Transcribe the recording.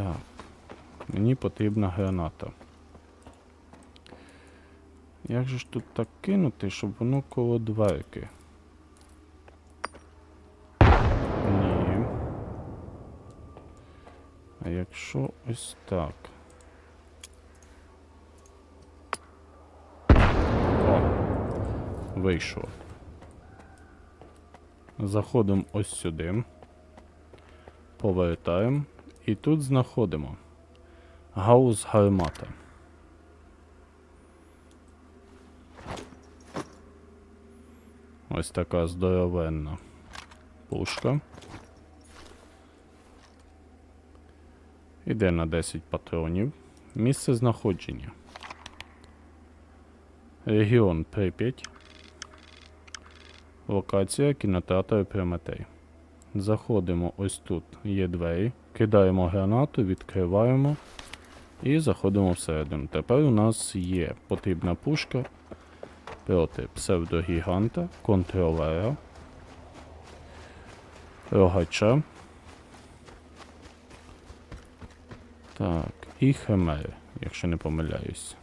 Так. Мені потрібна граната. Як же ж тут так кинути, щоб воно коло дверки? Ні. А якщо ось так. О, вийшов. Заходимо ось сюди. Повертаємо. І тут знаходимо гаус гармата. Ось така здоровенна пушка. Іде на 10 патронів. Місце знаходження. Регіон Прип'ять. Локація кінотеатр Прометей. Заходимо ось тут, є двері, кидаємо гранату, відкриваємо і заходимо всередину. Тепер у нас є потрібна пушка проти псевдогіганта, контролера, рогача. Так, і химери, якщо не помиляюсь.